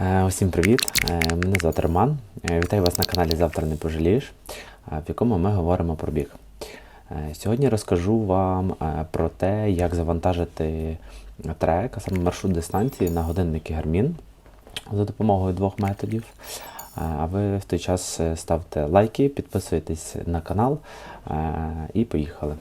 Е, Усім привіт! Е, Мене звати Роман. Е, Вітаю вас на каналі Завтра не пожалієш, в якому ми говоримо про біг. Сьогодні розкажу вам про те, як завантажити трек, а саме маршрут дистанції на годинники Garmin за допомогою двох методів. А ви в той час ставте лайки, підписуйтесь на канал і поїхали.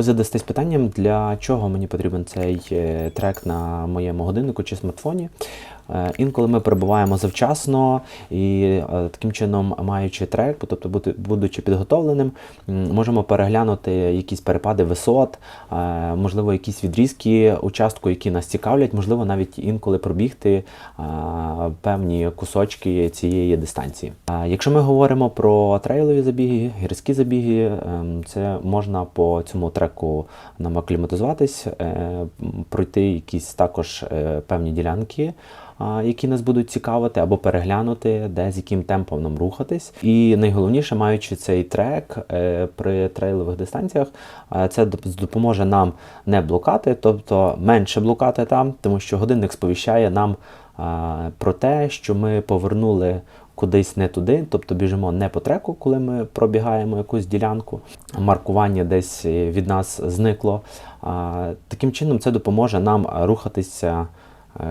Ви задастесь питанням, для чого мені потрібен цей е, трек на моєму годиннику чи смартфоні. Е, Інколи ми перебуваємо завчасно і е, таким чином, маючи трек, тобто будучи підготовленим, можемо переглянути якісь перепади висот, е, можливо, якісь відрізки участку, які нас цікавлять, можливо, навіть інколи пробігти певні кусочки цієї дистанції. Якщо ми говоримо про трейлові забіги, гірські забіги, це можна по цьому треку нам акліматизуватись, пройти якісь також певні ділянки. Які нас будуть цікавити, або переглянути, де з яким темпом нам рухатись. І найголовніше, маючи цей трек е, при трейлових дистанціях, е, це допоможе нам не блукати, тобто менше блукати там, тому що годинник сповіщає нам про те, що ми повернули кудись не туди, тобто біжимо не по треку, коли ми пробігаємо якусь ділянку, маркування десь е, від нас зникло. Таким чином, це допоможе нам рухатися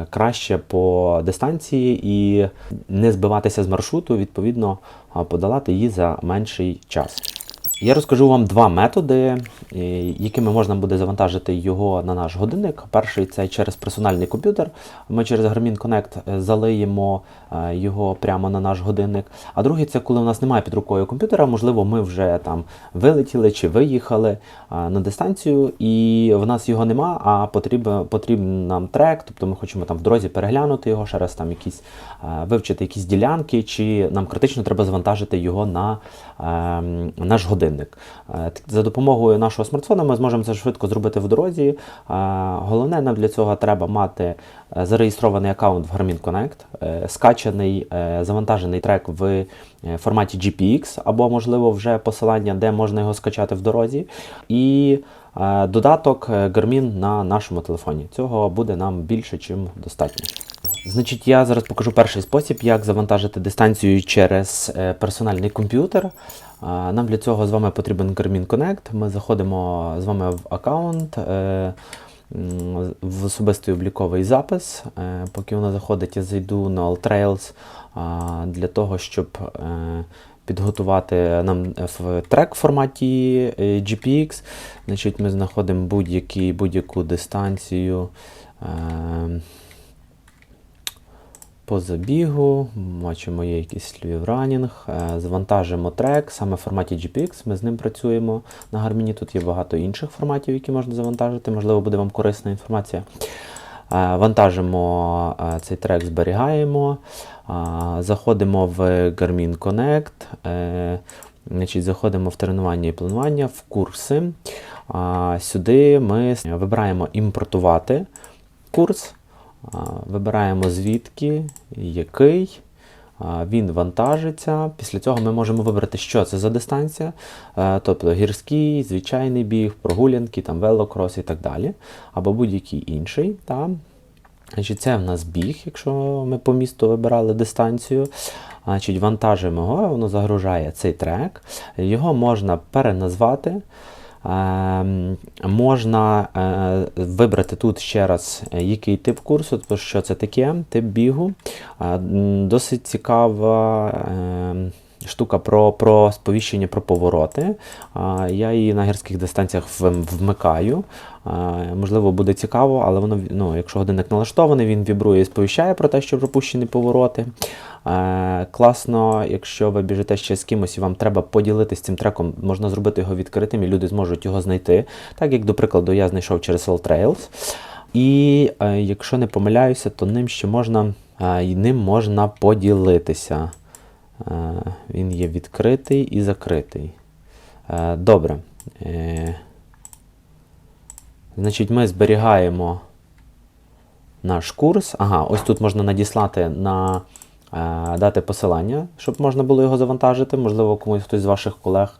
краще по дистанції і не збиватися з маршруту, відповідно, подолати її за менший час. Я розкажу вам два методи, якими можна буде завантажити його на наш годинник. Перший це через персональний комп'ютер. Ми через Garmin Connect е, залиємо е, його прямо на наш годинник. А другий це коли у нас немає під рукою комп'ютера, можливо, ми вже там вилетіли чи виїхали е, на дистанцію, і в нас його нема, а потрібен, потрібен нам трек, тобто ми хочемо там в дорозі переглянути його, ще раз там якісь вивчити якісь ділянки, чи нам критично треба завантажити його на е, наш годинник. Е, так, За допомогою нашого смартфона ми зможемо це швидко зробити в дорозі. Е, Головне, нам для цього треба мати е, зареєстрований аккаунт в Garmin Connect, е, скачаний е, завантажений трек в е, форматі GPX, або, можливо, вже посилання, де можна його скачати в дорозі. І е, додаток е, Garmin на нашому телефоні. Цього буде нам більше, чим достатньо. Значить, я зараз покажу перший спосіб, як завантажити дистанцію через е, персональний комп'ютер. Нам для цього з вами потрібен Garmin Connect. Ми заходимо з вами в аккаунт, е, в особистий обліковий запис. Е, Поки воно заходить, я зайду на AllTrails а, для того, щоб підготувати нам в трек форматі GPX. Значить, ми знаходимо будь-яку дистанцію. По забігу, бачимо, є якийсь Running, е, трек, саме в форматі GPX, ми з ним працюємо на Гарміні. Тут є багато інших форматів, які можна завантажити, можливо, буде вам корисна інформація. Е, Вантажимо е, цей трек, зберігаємо, заходимо в Garmin Connect, значить, заходимо в тренування і планування, в курси. Сюди ми вибираємо імпортувати курс. Вибираємо звідки, який. Він вантажиться. Після цього ми можемо вибрати, що це за дистанція, Е, тобто гірський, звичайний біг, прогулянки, там, велокрос і так далі, або будь-який інший. Та. Це в нас біг, якщо ми по місту вибирали дистанцію. Вантажимо його, воно загружає цей трек. Його можна переназвати. Ем, Можна е, вибрати тут ще раз, е, який тип курсу, то що це таке, тип бігу. Е, Досить цікава ем, штука про, про сповіщення про повороти. Я її на гірських дистанціях вмикаю. Можливо, буде цікаво, але воно, ну, якщо годинник налаштований, він вібрує і сповіщає про те, що пропущені повороти. Класно, якщо ви біжите ще з кимось і вам треба поділитися цим треком, можна зробити його відкритим, і люди зможуть його знайти. Так як, до прикладу, я знайшов через All Trails. І е, якщо не помиляюся, то ним ще можна, е, і ним можна поділитися. Е, Він є відкритий і закритий. Е, Добре. Е, Значить, ми зберігаємо наш курс. Ага, ось тут можна надіслати на дати посилання, щоб можна було його завантажити. Можливо, комусь хтось з ваших колег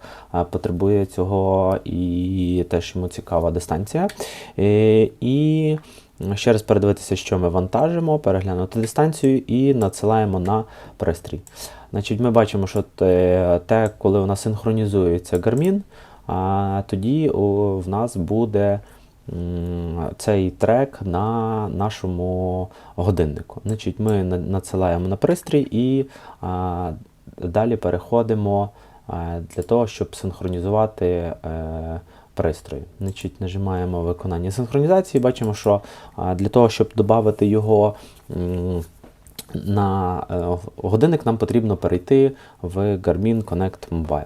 потребує цього і теж йому цікава дистанція. І ще раз передивитися, що ми вантажимо, переглянути дистанцію і надсилаємо на пристрій. Значить, Ми бачимо, що те, коли у нас синхронізується Garmin, тоді в нас буде цей трек на нашому годиннику. Значить, Ми надсилаємо на пристрій і далі переходимо для того, щоб синхронізувати е, пристрої. Значить, нажимаємо виконання синхронізації, бачимо, що для того, щоб додати його. На е, годинник нам потрібно перейти в Garmin Connect Mobile.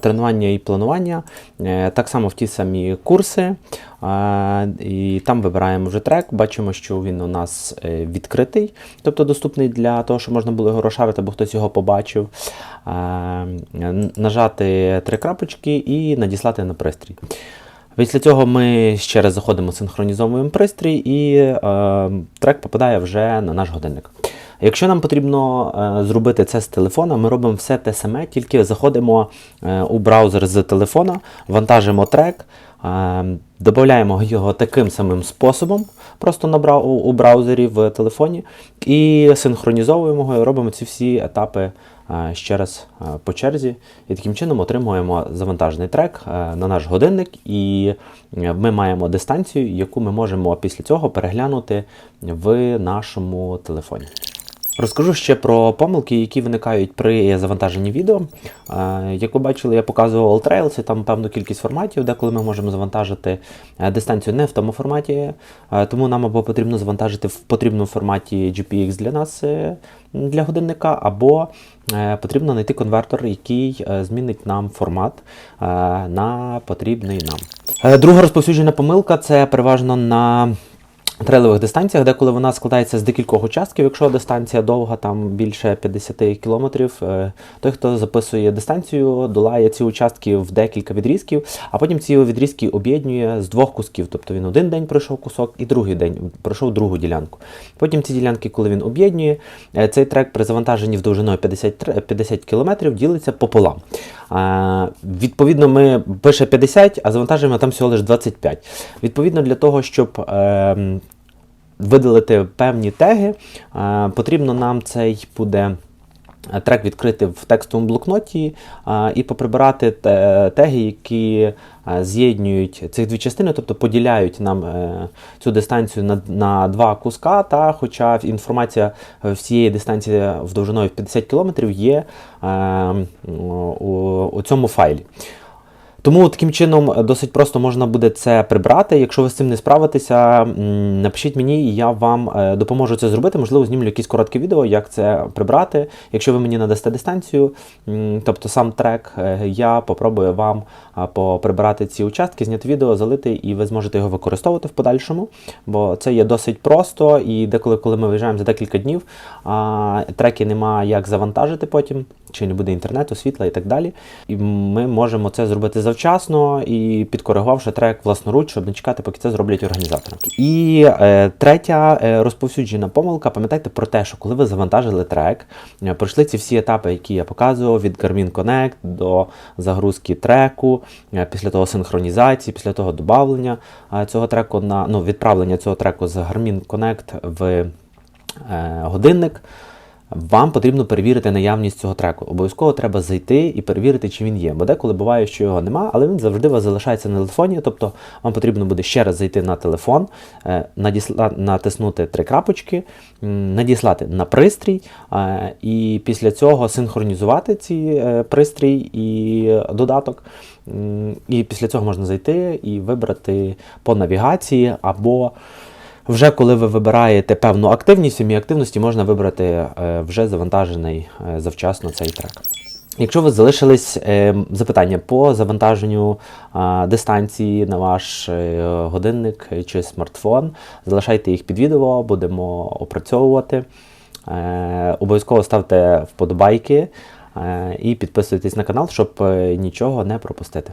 Тренування і планування е, так само в ті самі курси. І там вибираємо вже трек, бачимо, що він у нас е, відкритий, тобто доступний для того, щоб можна було його розшарити, або хтось його побачив. Нажати три крапочки і надіслати на пристрій. Після цього ми ще раз заходимо, синхронізовуємо пристрій, і е, трек попадає вже на наш годинник. Якщо нам потрібно е, зробити це з телефона, ми робимо все те саме, тільки заходимо е, у браузер з телефона, вантажимо трек, е, додаємо його таким самим способом, просто на бра- у, браузері в телефоні, і синхронізовуємо його і робимо ці всі етапи ще раз е, по черзі. І таким чином отримуємо завантажений трек е, на наш годинник, і е, ми маємо дистанцію, яку ми можемо після цього переглянути в нашому телефоні. Розкажу ще про помилки, які виникають при завантаженні відео. Як ви бачили, я показував Alltrails, і там певну кількість форматів, деколи ми можемо завантажити е, дистанцію не в тому форматі, е, тому нам або потрібно завантажити в потрібному форматі GPX для нас е, для годинника, або потрібно знайти конвертор, який змінить нам формат на потрібний нам. Друга розповсюджена помилка це переважно на трейлових дистанціях, деколи вона складається з декількох участків. Якщо дистанція довга, там більше 50 кілометрів, е, той, хто записує дистанцію, долає ці участки в декілька відрізків, а потім ці відрізки об'єднує з двох кусків. Тобто він один день пройшов кусок і другий день пройшов другу ділянку. Потім ці ділянки, коли він об'єднує, е, цей трек при завантаженні в довжиною 50, 50 кілометрів ділиться пополам. А, відповідно, ми пише 50, а завантажуємо там всього лише 25. Відповідно, для того, щоб ем, видалити певні теги, е, потрібно нам цей буде. е, Трек відкрити в текстовому блокноті а, і поприбирати те- теги, які е, з'єднують цих дві частини, тобто поділяють нам е, цю дистанцію на, на два куска. Та, хоча інформація е, всієї дистанції в довжиною в 50 км є е, у, у цьому файлі. Тому таким чином е, досить просто можна буде це прибрати. Якщо ви з цим не справитеся, напишіть мені, і я вам е, допоможу це зробити. Можливо, знімлю якесь коротке відео, як це прибрати. Якщо ви мені надасте дистанцію, тобто сам трек, е, я попробую вам а, поприбирати ці участки, зняти відео, залити, і ви зможете його використовувати в подальшому. Бо це є досить просто, і деколи, коли ми виїжджаємо за декілька днів, треки нема як завантажити потім, чи не буде інтернету, світла і так далі. І ми можемо це зробити завчасно і підкоригувавши трек власноруч, щоб не чекати, поки це зроблять організатори. І е, третя е, розповсюджена помилка. Пам'ятайте про те, що коли ви завантажили трек, е, пройшли ці всі етапи, які я показував, від Garmin Connect до загрузки треку, е, після того синхронізації, після того додавлення е, цього треку на ну, відправлення цього треку з Garmin Connect в е, годинник. Вам потрібно перевірити наявність цього треку. Обов'язково треба зайти і перевірити, чи він є. Бо деколи буває, що його нема, але він завжди у вас залишається на телефоні. Тобто вам потрібно буде ще раз зайти на телефон, е, надісла, натиснути три крапочки, надіслати на пристрій, е, і після цього синхронізувати ці е, пристрій і додаток. І після цього можна зайти і вибрати по навігації або. Вже коли ви вибираєте певну активність, в активності можна вибрати е, вже завантажений е, завчасно цей трек. Якщо вас залишились е, запитання по завантаженню дистанції на ваш годинник чи смартфон, залишайте їх під відео, будемо опрацьовувати. Обов'язково ставте вподобайки і підписуйтесь на канал, щоб нічого не пропустити.